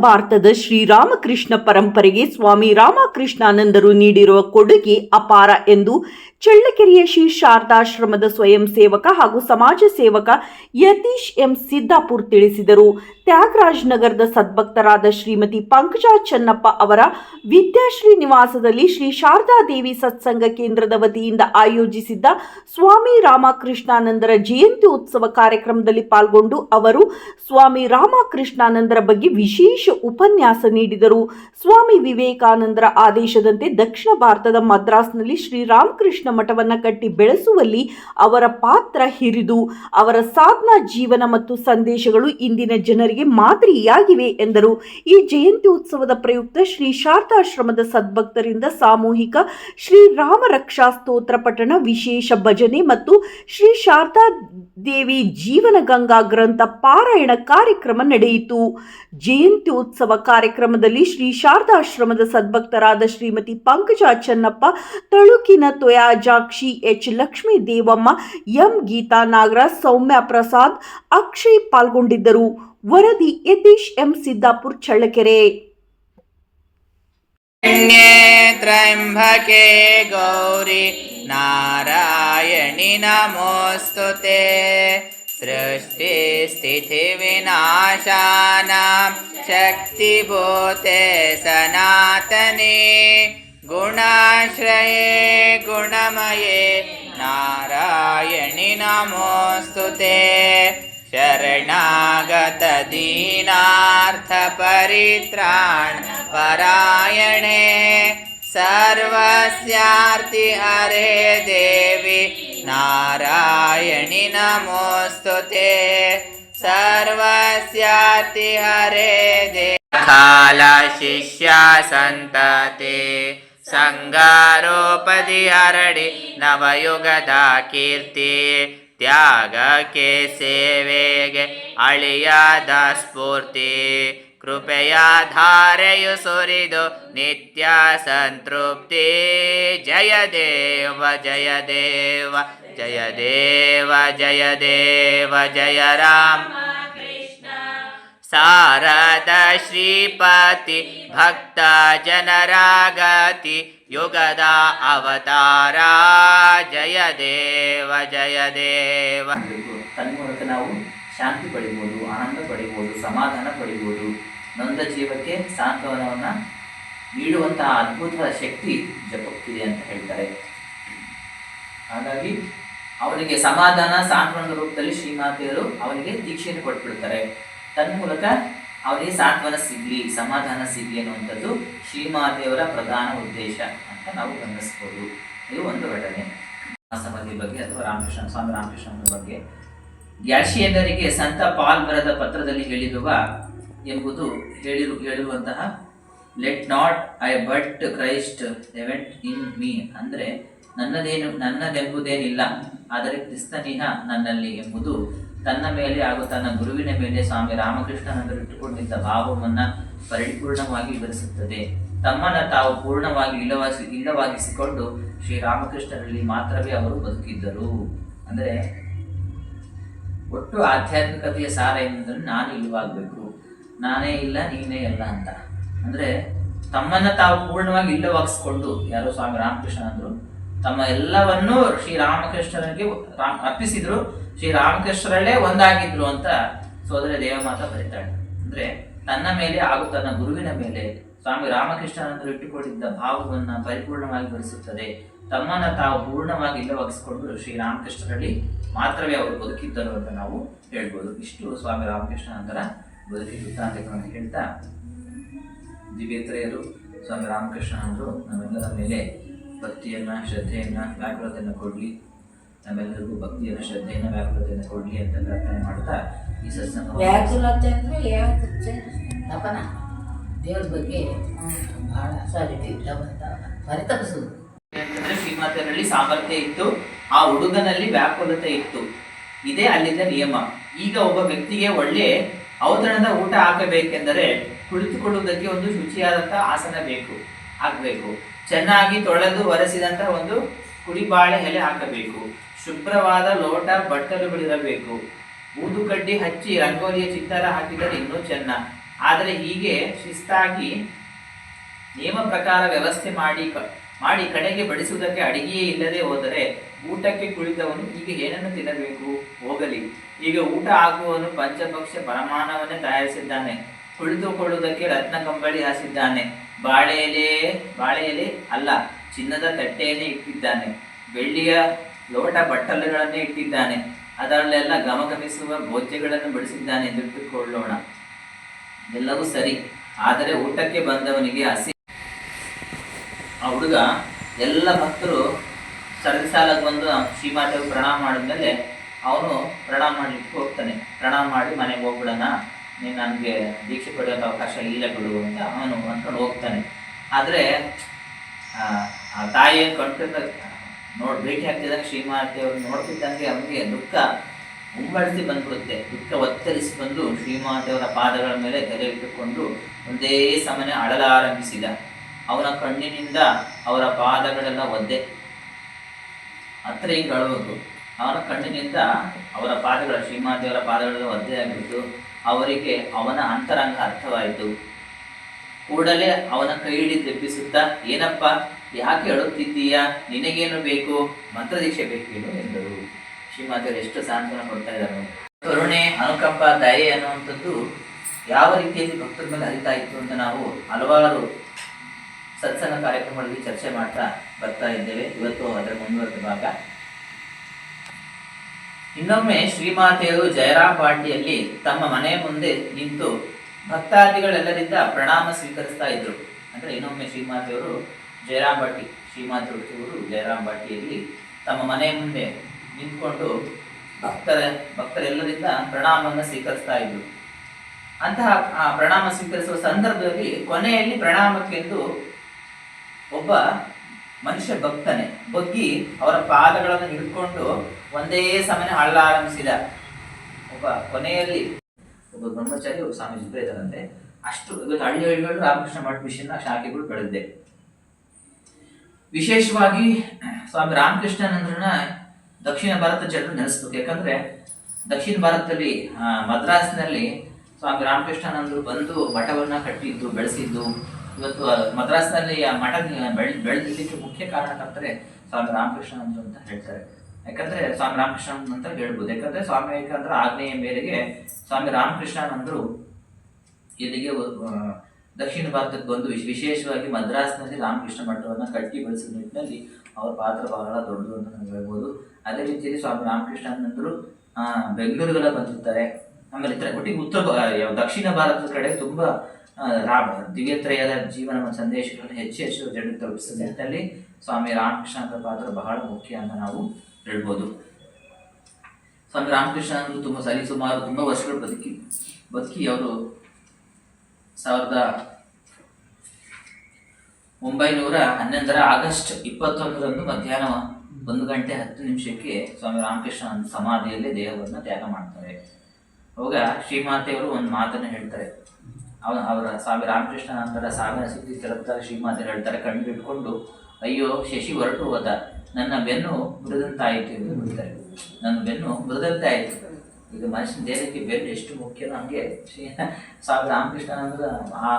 ಭಾರತದ ಶ್ರೀರಾಮಕೃಷ್ಣ ಪರಂಪರೆಗೆ ಸ್ವಾಮಿ ರಾಮಕೃಷ್ಣಾನಂದರು ನೀಡಿರುವ ಕೊಡುಗೆ ಅಪಾರ ಎಂದು ಚಳ್ಳಕೆರೆಯ ಶ್ರೀ ಶಾರದಾಶ್ರಮದ ಸ್ವಯಂ ಸೇವಕ ಹಾಗೂ ಸಮಾಜ ಸೇವಕ ಯತೀಶ್ ಎಂ ಸಿದ್ದಾಪುರ್ ತಿಳಿಸಿದರು. ತ್ಯಾಗರಾಜ್ ನಗರದ ಸದ್ಭಕ್ತರಾದ ಶ್ರೀಮತಿ ಪಂಕಜಾ ಚನ್ನಪ್ಪ ಅವರ ವಿದ್ಯಾಶ್ರೀ ನಿವಾಸದಲ್ಲಿ ಶ್ರೀ ಶಾರದಾ ದೇವಿ ಸತ್ಸಂಗ ಕೇಂದ್ರದ ವತಿಯಿಂದ ಆಯೋಜಿಸಿದ್ದ ಸ್ವಾಮಿ ರಾಮಕೃಷ್ಣಾನಂದರ ಜಯಂತಿ ಉತ್ಸವ ಕಾರ್ಯಕ್ರಮದಲ್ಲಿ ಪಾಲ್ಗೊಂಡು ಅವರು ಸ್ವಾಮಿ ರಾಮಕೃಷ್ಣಾನಂದರ ಬಗ್ಗೆ ವಿಶೇಷ ಉಪನ್ಯಾಸ ನೀಡಿದರು. ಸ್ವಾಮಿ ವಿವೇಕಾನಂದರ ಆದೇಶದಂತೆ ದಕ್ಷಿಣ ಭಾರತದ ಮದ್ರಾಸ್ನಲ್ಲಿ ಶ್ರೀರಾಮಕೃಷ್ಣ ಮಠವನ್ನ ಕಟ್ಟಿ ಬೆಳೆಸುವಲ್ಲಿ ಅವರ ಪಾತ್ರ ಹಿರಿದು, ಅವರ ಸಾಧನಾ ಜೀವನ ಮತ್ತು ಸಂದೇಶಗಳು ಇಂದಿನ ಜನರಿಗೆ ಮಾದರಿಯಾಗಿವೆ ಎಂದರು. ಈ ಜಯಂತಿ ಉತ್ಸವದ ಪ್ರಯುಕ್ತ ಶ್ರೀ ಶಾರದಾಶ್ರಮದ ಸದ್ಭಕ್ತರಿಂದ ಸಾಮೂಹಿಕ ಶ್ರೀ ರಾಮ ರಕ್ಷಾ ಸ್ತೋತ್ರ ಪಠಣ ವಿಶೇಷ ಭಜನೆ ಮತ್ತು ಶ್ರೀ ಶಾರದಾ ದೇವಿ ಜೀವನ ಗಂಗಾ ಗ್ರಂಥ ಪಾರಾಯಣ ಕಾರ್ಯಕ್ರಮ ನಡೆಯಿತು. ಜಯಂತಿ ಉತ್ಸವ ಕಾರ್ಯಕ್ರಮದಲ್ಲಿ ಶ್ರೀ ಶಾರದಾಶ್ರಮದ ಸದ್ಭಕ್ತರಾದ ಶ್ರೀಮತಿ ಪಂಕಜಾ ಚನ್ನಪ್ಪ, ತಳುಕಿನ ತೊಯಾಜಾಕ್ಷಿ ಎಚ್ ಲಕ್ಷ್ಮೀ ದೇವಮ್ಮ ಎಂ ಗೀತಾ ನಾಗರಾಜ್ ಸೌಮ್ಯ ಪ್ರಸಾದ್ ಅಕ್ಷಯ್ ಪಾಲ್ಗೊಂಡಿದ್ದರು ವರದಿ ಯತೀಶ್ ಎಂ ಸಿದ್ದಾಪುರ್ ಚಳ್ಳಕೆರೆ शरण्ये त्र्यम्बके गौरि नारायणि नमोऽस्तु ते सृष्टिस्थितिविनाशानां शक्तिभूते सनातने गुणाश्रये गुणमये नारायणि नमोऽस्तु ते। शरणागतदीनार्थपरित्राण परायणे सर्वस्यार्ति हरे देवि नारायणि नमोऽस्तु ते। सर्वस्यार्ति हरे देवि कालशिष्या सन्तते सङ्गारोपदि हरडि नवयुगदा कीर्ति त्याग के सेवे अलियाद स्फूर्ति कृपया धारयु सुर नित्या सन्तृप्ति। जय देव जय देव जय देव जयदेव जयदेव जय राम। ಸಾರದ ಶ್ರೀಪತಿ ಭಕ್ತ ಜನರಾಗತಿ ಯುಗದ ಅವತಾರ. ಜಯ ದೇವ ಜಯ ದೇವ. ತನ್ಮೂಲಕ ನಾವು ಶಾಂತಿ ಪಡಿಬೋದು, ಆನಂದ ಪಡಿಬೋದು, ಸಮಾಧಾನ ಪಡಿಬೋದು. ನೊಂದ ಜೀವಕ್ಕೆ ಸಾಂತ್ವನವನ್ನು ನೀಡುವಂತಹ ಅದ್ಭುತ ಶಕ್ತಿ ಜಪಕ್ಕಿದೆ ಅಂತ ಹೇಳ್ತಾರೆ. ಹಾಗಾಗಿ ಅವನಿಗೆ ಸಮಾಧಾನ, ಸಾಂತ್ವನದ ರೂಪದಲ್ಲಿ ಶ್ರೀಮಾತೆಯರು ಅವನಿಗೆ ದೀಕ್ಷೆಯನ್ನು ಕೊಟ್ಬಿಡ್ತಾರೆ. ತನ್ಮೂಲಕ ಅವರಿಗೆ ಸಾಂತ್ವನ ಸಿಗ್ಲಿ, ಸಮಾಧಾನ ಸಿಗ್ಲಿ ಅನ್ನುವಂಥದ್ದು ಶ್ರೀಮಾತೆಯವರ ಪ್ರಧಾನ ಉದ್ದೇಶ ಅಂತ ನಾವು ಗಮನಿಸ್ಬೋದು. ಇದು ಒಂದು ಘಟನೆ. ಸಮಾಧಿ ಬಗ್ಗೆ ಅಥವಾ ರಾಮಕೃಷ್ಣ, ಸ್ವಾಮಿ ರಾಮಕೃಷ್ಣನ ಬಗ್ಗೆ. ಗ್ಯಾಶಿಯನ್ನರಿಗೆ ಸಂತ ಪಾಲ್ ಬರದ ಪತ್ರದಲ್ಲಿ ಹೇಳಿರುವ ಎಂಬುದು ಹೇಳಿರು ಹೇಳಿರುವಂತಹ let not I but Christ event in me ಅಂದರೆ, ನನ್ನದೇನು, ನನ್ನದೆಂಬುದೇನಿಲ್ಲ, ಆದರೆ ಕ್ರಿಸ್ತನಿನ ನನ್ನಲ್ಲಿ ಎಂಬುದು ತನ್ನ ಮೇಲೆ ಹಾಗೂ ತನ್ನ ಗುರುವಿನ ಮೇಲೆ ಸ್ವಾಮಿ ರಾಮಕೃಷ್ಣನಂದರು ಇಟ್ಟುಕೊಂಡಿದ್ದ ಭಾವವನ್ನು ಪರಿಪೂರ್ಣವಾಗಿ ವಿವರಿಸುತ್ತದೆ. ತಮ್ಮನ್ನ ತಾವು ಪೂರ್ಣವಾಗಿ ಇಲ್ಲವಾಗಿ ಇಲ್ಲವಾಗಿಸಿಕೊಂಡು ಶ್ರೀರಾಮಕೃಷ್ಣರಲ್ಲಿ ಮಾತ್ರವೇ ಅವರು ಬದುಕಿದ್ದರು. ಅಂದರೆ ಒಟ್ಟು ಆಧ್ಯಾತ್ಮಿಕತೆಯ ಸಾರ ಏನಂದ್ರೆ ನಾನು ಇಲ್ಲವಾಗಬೇಕು. ನಾನೇ ಇಲ್ಲ, ನೀನೇ ಎಲ್ಲ ಅಂತ. ಅಂದರೆ ತಮ್ಮನ್ನ ತಾವು ಪೂರ್ಣವಾಗಿ ಇಲ್ಲವಾಗಿಸಿಕೊಂಡು ಯಾರೋ ಸ್ವಾಮಿ ರಾಮಕೃಷ್ಣ ಅಂದರು ತಮ್ಮ ಎಲ್ಲವನ್ನೂ ಶ್ರೀರಾಮಕೃಷ್ಣನಿಗೆ ರಾಮ್ ಅರ್ಪಿಸಿದ್ರು. ಶ್ರೀರಾಮಕೃಷ್ಣರಲ್ಲೇ ಒಂದಾಗಿದ್ರು ಅಂತ ಸೋದರ ದೇವಮಾತ ಬರೀತಾಳೆ. ಅಂದ್ರೆ ತನ್ನ ಮೇಲೆ ಹಾಗೂ ತನ್ನ ಗುರುವಿನ ಮೇಲೆ ಸ್ವಾಮಿ ರಾಮಕೃಷ್ಣನಂದರು ಇಟ್ಟುಕೊಂಡಿದ್ದ ಭಾವವನ್ನು ಪರಿಪೂರ್ಣವಾಗಿ ಬರಿಸುತ್ತದೆ ತಮ್ಮನ್ನ ತಾವು ಪೂರ್ಣವಾಗಿ ಇಲ್ಲವಾಗಿಸಿಕೊಂಡು ಶ್ರೀರಾಮಕೃಷ್ಣರಲ್ಲಿ ಮಾತ್ರವೇ ಅವರು ಬದುಕಿದ್ದರು ಅಂತ ನಾವು ಹೇಳ್ಬೋದು. ಇಷ್ಟು ಸ್ವಾಮಿ ರಾಮಕೃಷ್ಣನಂತರ ಬದುಕಿ ವೃತ್ತಾಂತಗಳನ್ನು ಹೇಳ್ತಾ ದಿವ್ಯತ್ರೆಯರು ಸ್ವಾಮಿ ರಾಮಕೃಷ್ಣನಂದರು ನಮ್ಮೆಲ್ಲರ ಮೇಲೆ ಭಕ್ತಿಯನ್ನ, ಶ್ರದ್ಧೆಯನ್ನ, ವ್ಯಾಕುಲತೆಯನ್ನು ಕೊಡಲಿ. ನಮ್ಮೆಲ್ಲರಿಗೂ ಭಕ್ತಿಯನ್ನು ಶ್ರದ್ಧೆಯನ್ನು ವ್ಯಾಕುಲತೆಯನ್ನು ಕೊಡಲಿ ಅಂತ ಪ್ರಾರ್ಥನೆ ಮಾಡ್ತಾ ಈ ಸತ್ಸಂಗ ವ್ಯಾಕುಲತೆ ಅಂದರೆ ತಪನ. ದೇವ್ರ ಬಗ್ಗೆ ಭಾಳ ಸಾರಿ ಪರಿತಪಿಸುವುದು ಅಂತಂದ್ರೆ ಶ್ರೀಮಾತೆಯರಲ್ಲಿ ಸಾಮರ್ಥ್ಯ ಇತ್ತು ಆ ಹುಡುಗನಲ್ಲಿ ವ್ಯಾಕುಲತೆ ಇತ್ತು. ಇದೇ ಅಲ್ಲಿದ್ದ ನಿಯಮ. ಈಗ ಒಬ್ಬ ವ್ಯಕ್ತಿಗೆ ಒಳ್ಳೆ ಔತಣದ ಊಟ ಹಾಕಬೇಕೆಂದರೆ ಕುಳಿತುಕೊಳ್ಳುವುದಕ್ಕೆ ಒಂದು ಶುಚಿಯಾದಂಥ ಆಸನ ಬೇಕು ಆಗಬೇಕು ಚೆನ್ನಾಗಿ ತೊಳೆದು ಒರೆಸಿದಂತಹ ಒಂದು ಕುಡಿಬಾಳೆ ಎಲೆ ಹಾಕಬೇಕು. ಶುಭ್ರವಾದ ಲೋಟ ಬಟ್ಟಲುಗಳಿರಬೇಕು ಊದುಕಡ್ಡಿ ಹಚ್ಚಿ ರಂಗೋಲಿಯ ಚಿತ್ತಾರ ಹಾಕಿದರೆ ಇನ್ನೂ ಚೆನ್ನ. ಆದರೆ ಹೀಗೆ ಶಿಸ್ತಾಗಿ ನಿಯಮ ಪ್ರಕಾರ ವ್ಯವಸ್ಥೆ ಮಾಡಿ ಮಾಡಿ ಕಡೆಗೆ ಬಡಿಸುವುದಕ್ಕೆ ಅಡಿಗೆಯೇ ಇಲ್ಲದೆ ಹೋದರೆ ಊಟಕ್ಕೆ ಕುಳಿತವನು ಈಗ ಏನನ್ನು ತಿನ್ನಬೇಕು? ಹೋಗಲಿ. ಈಗ ಊಟ ಆಗುವವನು ಪಂಚಪಕ್ಷ ಪರಮಾಣವನ್ನೇ ತಯಾರಿಸಿದ್ದಾನೆ. ಕುಳಿತುಕೊಳ್ಳುವುದಕ್ಕೆ ರತ್ನ ಕಂಬಳಿ ಹಾಸಿದ್ದಾನೆ. ಬಾಳೆ ಎಲೆ ಬಾಳೆ ಎಲೆ ಅಲ್ಲ, ಚಿನ್ನದ ತಟ್ಟೆಯನ್ನೇ ಇಟ್ಟಿದ್ದಾನೆ. ಬೆಳ್ಳಿಯ ಲೋಟ ಬಟ್ಟಲುಗಳನ್ನೇ ಇಟ್ಟಿದ್ದಾನೆ. ಅದರಲ್ಲೆಲ್ಲ ಗಮಗಮಿಸುವ ಭೋಜ್ಯಗಳನ್ನು ಎಂದು ಇಟ್ಟುಕೊಳ್ಳೋಣ. ಎಲ್ಲವೂ ಸರಿ. ಆದರೆ ಊಟಕ್ಕೆ ಬಂದವನಿಗೆ ಹಸಿ ಆ ಹುಡುಗ ಎಲ್ಲ ಭಕ್ತರು ಸರದಿ ಸಾಲಾಗಿ ಬಂದು ಶ್ರೀಮಾತೆಗೆ ಪ್ರಣಾಮ ಮಾಡಿದ್ಮೇಲೆ ಅವನು ಪ್ರಣಾಮ ಮಾಡಲಿಕ್ಕೆ ಹೋಗ್ತಾನೆ. ಪ್ರಣಾಮ ಮಾಡಿ ಮನೆಗೆ ಹೋಗ್ಬಿಡೋಣ. ನೀನು ನನಗೆ ದೀಕ್ಷೆ ಪಡೆಯೋಕೆ ಅವಕಾಶ ಇಲ್ಲ ಬಿಡು ಅಂತ ಅವನು ಅಂದ್ಕೊಂಡು ಹೋಗ್ತಾನೆ. ಆದರೆ ಆ ತಾಯಿಯ ಕಂಠದ ನೋಡ್ ಭೇಟಿ ಆಗ್ತಿದ್ದಾಗ ಶ್ರೀಮಾತೆ ಅವ್ರು ನೋಡ್ತಿದ್ದಂಗೆ ಅವನಿಗೆ ದುಃಖ ಮುಂಬಡಿಸಿ ಬಂದ್ಬಿಡುತ್ತೆ. ದುಃಖ ಒತ್ತರಿಸಿ ಬಂದು ಶ್ರೀಮಾತೆಯವರ ಪಾದಗಳ ಮೇಲೆ ತಲೆ ಇಟ್ಟುಕೊಂಡು ಒಂದೇ ಸಮನೆ ಅಳಲಾರಂಭಿಸಿದ. ಅವನ ಕಣ್ಣಿನಿಂದ ಅವರ ಪಾದಗಳೆಲ್ಲ ಒದ್ದೆ. ಹತ್ರ ಹಿಂಗೆ ಅಳುವುದು. ಅವನ ಕಣ್ಣಿನಿಂದ ಅವರ ಪಾದಗಳ ಶ್ರೀಮಾತೆಯವರ ಪಾದಗಳೆಲ್ಲ ಒದ್ದೆ ಆಗಿಬಿಟ್ಟು ಅವರಿಗೆ ಅವನ ಅಂತರಂಗ ಅರ್ಥವಾಯಿತು. ಕೂಡಲೇ ಅವನ ಕೈ ಹಿಡಿದು ಎಬ್ಬಿಸುತ್ತಾ ಏನಪ್ಪ, ಯಾಕೆ ಅಳುತ್ತಿದ್ದೀಯಾ? ನಿನಗೇನು ಬೇಕು? ಮಂತ್ರದೀಕ್ಷೆ ಬೇಕೇನು ಎಂದರು ಶ್ರೀಮಾತರು ಎಷ್ಟು ಸಾಂತ್ವನ ಕೊಡ್ತಾ ಇದ್ದಾರೆ. ಕರುಣೆ, ಅನುಕಂಪ, ದಯೆ ಅನ್ನುವಂಥದ್ದು ಯಾವ ರೀತಿಯಲ್ಲಿ ಭಕ್ತರ ಮೇಲೆ ಅರಿತಾ ಇತ್ತು ಅಂತ ನಾವು ಹಲವಾರು ಸತ್ಸಂಗ ಕಾರ್ಯಕ್ರಮಗಳಲ್ಲಿ ಚರ್ಚೆ ಮಾಡ್ತಾ ಬರ್ತಾ ಇದ್ದೇವೆ. ಇವತ್ತು ಅದರ ಮುಂದುವರೆದ ಭಾಗ. ಇನ್ನೊಮ್ಮೆ ಶ್ರೀಮಾತೆಯರು ಜಯರಾಮ್ ಪಾಟಿಯಲ್ಲಿ ತಮ್ಮ ಮನೆಯ ಮುಂದೆ ನಿಂತು ಭಕ್ತಾದಿಗಳೆಲ್ಲರಿಂದ ಪ್ರಣಾಮ ಸ್ವೀಕರಿಸ್ತಾ ಇದ್ರು. ಅಂದ್ರೆ ಇನ್ನೊಮ್ಮೆ ಶ್ರೀಮಾತೆಯವರು ಜಯರಾಮ್ ಬಾಟಿ ಶ್ರೀಮಾತೆ ಜಯರಾಮ್ ಬಾಟಿಯಲ್ಲಿ ತಮ್ಮ ಮನೆ ಮುಂದೆ ನಿಂತ್ಕೊಂಡು ಭಕ್ತರ, ಭಕ್ತರೆಲ್ಲರಿಂದ ಪ್ರಣಾಮವನ್ನು ಸ್ವೀಕರಿಸ್ತಾ ಇದ್ರು. ಅಂತಹ ಆ ಪ್ರಣಾಮ ಸ್ವೀಕರಿಸುವ ಸಂದರ್ಭದಲ್ಲಿ ಕೊನೆಯಲ್ಲಿ ಪ್ರಣಾಮಕ್ಕೆಂದು ಒಬ್ಬ ಮನುಷ್ಯ ಭಕ್ತನೆ, ಬಗ್ಗಿ ಅವರ ಪಾದಗಳನ್ನು ಹಿಡ್ಕೊಂಡು ಒಂದೇ ಸಮನೆ ಆರಂಭಿಸಿದ ಒಬ್ಬ ಕೊನೆಯಲ್ಲಿ ಒಬ್ಬ ಬ್ರಹ್ಮಚಾರಿ, ಒಬ್ಬ ಸ್ವಾಮೀಜಿ ಇಬ್ಬರೇ ಇದ್ದಾರಂತೆ. ಅಷ್ಟು ಇವತ್ತು ಹಳ್ಳಿ ಹಳ್ಳಿಗಳು ರಾಮಕೃಷ್ಣ ಮಠ ಮಿಷನ್ನ ಶಾಖೆಗಳು ಬೆಳೆದಿದೆ. ವಿಶೇಷವಾಗಿ ಸ್ವಾಮಿ ರಾಮಕೃಷ್ಣನಂದ್ರನ ದಕ್ಷಿಣ ಭಾರತ ಜನರು ನೆನೆಸ್ಬೇಕು. ಯಾಕಂದ್ರೆ ದಕ್ಷಿಣ ಭಾರತದಲ್ಲಿ ಮದ್ರಾಸ್ನಲ್ಲಿ ಸ್ವಾಮಿ ರಾಮಕೃಷ್ಣನಂದ್ರು ಬಂದು ಮಠವನ್ನ ಕಟ್ಟಿದ್ದು, ಬೆಳೆಸಿದ್ದು. ಇವತ್ತು ಮದ್ರಾಸ್ನಲ್ಲಿ ಆ ಮಠ ಬೆಳೆ, ಬೆಳೆದಿದ್ದಕ್ಕೆ ಮುಖ್ಯ ಕಾರಣಕರ್ತರೆ ಸ್ವಾಮಿ ರಾಮಕೃಷ್ಣನಂದರು ಅಂತ ಹೇಳ್ತಾರೆ. ಯಾಕಂದ್ರೆ ಸ್ವಾಮಿ ರಾಮಕೃಷ್ಣನ್ ಅಂತ ಹೇಳ್ಬೋದು. ಯಾಕಂದ್ರೆ ಸ್ವಾಮಿ ವಿವೇಕಾನಂದರ ಆಜ್ಞೆಯ ಮೇರೆಗೆ ಸ್ವಾಮಿ ರಾಮಕೃಷ್ಣನಂದರು ಇಲ್ಲಿಗೆ ದಕ್ಷಿಣ ಭಾರತಕ್ಕೆ ಬಂದು ವಿಶೇಷವಾಗಿ ಮದ್ರಾಸ್ನಲ್ಲಿ ರಾಮಕೃಷ್ಣ ಮಠವನ್ನು ಕಟ್ಟಿ ಬೆಳೆಸಿದ ನಿಟ್ಟಿನಲ್ಲಿ ಅವರ ಪಾತ್ರ ಬಹಳ ದೊಡ್ಡದು ಅಂತ ನಾವು ಹೇಳ್ಬೋದು. ಅದೇ ರೀತಿಯಲ್ಲಿ ಸ್ವಾಮಿ ರಾಮಕೃಷ್ಣನಂದರು ಆ, ಬೆಂಗಳೂರಿಗೆಲ್ಲ ಬಂದಿರ್ತಾರೆ. ಆಮೇಲೆ ಒಟ್ಟಿಗೆ ಉತ್ತರ ದಕ್ಷಿಣ ಭಾರತದ ಕಡೆ ತುಂಬಾ ರಾಮ ದಿವ್ಯತ್ರಯದ ಜೀವನ ಸಂದೇಶಗಳನ್ನು ಹೆಚ್ಚು ಹೆಚ್ಚು ಜನರಿಗೆ ತಲುಪಿಸಿದ ನಿಟ್ಟಿನಲ್ಲಿ ಸ್ವಾಮಿ ರಾಮಕೃಷ್ಣ ಅಂತ ಪಾತ್ರ ಬಹಳ ಮುಖ್ಯ ಅಂತ ನಾವು ಹೇಳ್ಬೋದು. ಸ್ವಾಮಿ ರಾಮಕೃಷ್ಣ ಅವರು ತುಂಬ ಸರಿ, ಸುಮಾರು ತುಂಬ ವರ್ಷಗಳು ಬದುಕಿ ಬದುಕಿ ಅವರು ಸಾವಿರದ ಒಂಬೈನೂರ ಹನ್ನೊಂದರ ಆಗಸ್ಟ್ ಇಪ್ಪತ್ತೊಂದರಂದು ಮಧ್ಯಾಹ್ನ ಒಂದು ಗಂಟೆ ಹತ್ತು ನಿಮಿಷಕ್ಕೆ ಸ್ವಾಮಿ ರಾಮಕೃಷ್ಣ ಸಮಾಧಿಯಲ್ಲಿ ದೇಹವನ್ನು ತ್ಯಾಗ ಮಾಡ್ತಾರೆ. ಅವಾಗ ಶ್ರೀಮಾತೆಯವರು ಒಂದು ಮಾತನ್ನು ಹೇಳ್ತಾರೆ. ಅವನ, ಅವರ ಸ್ವಾಮಿ ರಾಮಕೃಷ್ಣ ನಂತರ ಸಾವಿನ ಸುದ್ದಿ ತಲುಪಿದಾಗ ಶ್ರೀಮಾತೆ ಹೇಳ್ತಾರೆ, ಕಣ್ಣು ಇಟ್ಕೊಂಡು ಅಯ್ಯೋ, ಶಶಿ ಹೊರಟು ಹೋದ. ನನ್ನ ಬೆನ್ನು ಮುರಿದಂತಾಯಿತು ಎಂದು ಹೇಳ್ತಾರೆ ನನ್ನ ಬೆನ್ನು ಮುರಿದಂತೆ ಆಯಿತು ಈಗ ಮನುಷ್ಯನ ದೇಹಕ್ಕೆ ಬೆನ್ನು ಎಷ್ಟು ಮುಖ್ಯನೋ ಹಂಗೆ ಶ್ರೀ ಸಾವಿರ ರಾಮಕೃಷ್ಣ ಅಂದ್ರೆ ಆ